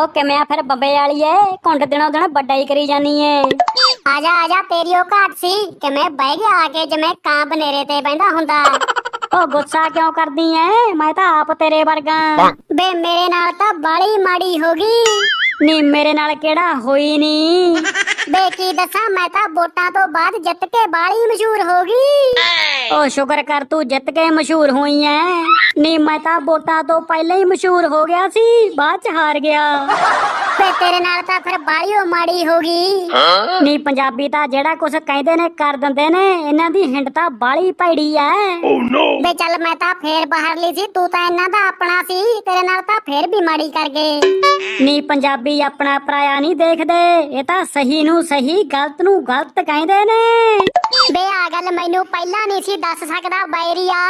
ਉਹ ਕਿਵੇਂ ਆ ਫਿਰ ਬੰਬੇ ਵਾਲੀ ਏ? ਕੁੰਡ ਦਿਨੋਂ ਦਿਨ ਵੱਡਾ ਹੀ ਕਰੀ ਜਾਨੀ ਏ। ਆਜਾ ਆਜਾ ਤੇਰੀ ਉਹ ਘਾਟ ਸੀ। ਕਿ ਮੈਂ ਬਹਿ ਗਿਆ ਆ ਕੇ ਜਿਵੇਂ ਕਾਂ ਬਨੇਰੇ ਤੇ ਬੈੰਦਾ ਹੁੰਦਾ। ਉਹ ਗੁੱਸਾ ਕਿਉਂ ਕਰਦੀ ਐ ਮੈਂ ਤਾਂ ਆਪ ਤੇਰੇ ਵਰਗਾ। ਬੇ ਮੇਰੇ ਨਾਲ ਤਾਂ ਬਾਲੀ ਮਾੜੀ ਹੋ ਗਈ। ਨੀ ਮੇਰੇ ਨਾਲ ਕਿਹੜਾ ਹੋਈ ਨੀ। ਬੇ ਕੀ ਦੱਸਾਂ? ਮੈਂ ਤਾਂ ਵੋਟਾਂ ਤੋਂ ਬਾਅਦ ਜਿੱਤ ਕੇ ਬਾਲੀ ਮਸ਼ਹੂਰ ਹੋ ਗਈ। ਉਹ ਸ਼ੁਕਰ ਕਰ ਤੂੰ ਜਿੱਤ ਕੇ ਮਸ਼ਹੂਰ ਹੋਈ ਐ। ਨੀ ਮੈਂ ਤਾਂ ਵੋਟਾਂ ਤੋਂ ਪਹਿਲਾਂ ਹੀ ਮਸ਼ਹੂਰ ਹੋ ਗਿਆ ਸੀ, ਬਾਅਦ ਚ ਹਾਰ ਗਿਆ। ਬੇ ਤੇਰੇ ਨਾਲ ਤਾਂ ਫਿਰ ਬਾਲੀ ਓ ਮਾੜੀ ਹੋ ਗਈ। ਨੀ ਪੰਜਾਬੀ ਤਾਂ ਜਿਹੜਾ ਕੁਝ ਕਹਿੰਦੇ ਨੇ ਕਰ ਦਿੰਦੇ ਨੇ ਇਹਨਾਂ ਦੀ ਹਿੰਡ ਤਾਂ ਬਾਲੀ ਭੈੜੀ ਐ। ਬੇ ਚੱਲ ਮੈਂ ਤਾਂ ਫੇਰ ਬਾਹਰ ਲਈ ਸੀ ਤੂੰ ਤਾਂ ਇਹਨਾਂ ਦਾ ਆਪਣਾ ਸੀ ਤੇਰੇ ਨਾਲ ਤਾਂ ਫੇਰ ਵੀ ਮਾੜੀ ਕਰ ਗਏ। ਨੀ ਪੰਜਾਬੀ ਆਪਣਾ ਪਰਾਇਆ ਨਹੀਂ ਦੇਖਦੇ ਇਹ ਤਾਂ ਸਹੀ ਨੂੰ ਸਹੀ ਗਲਤ ਨੂੰ ਗਲਤ ਕਹਿੰਦੇ ਨੇ। ਬੇ ਆ ਗੱਲ ਮੈਨੂੰ ਪਹਿਲਾਂ ਨਹੀਂ ਸੀ ਦੱਸ ਸਕਦਾ ਬੈਰੀਆ।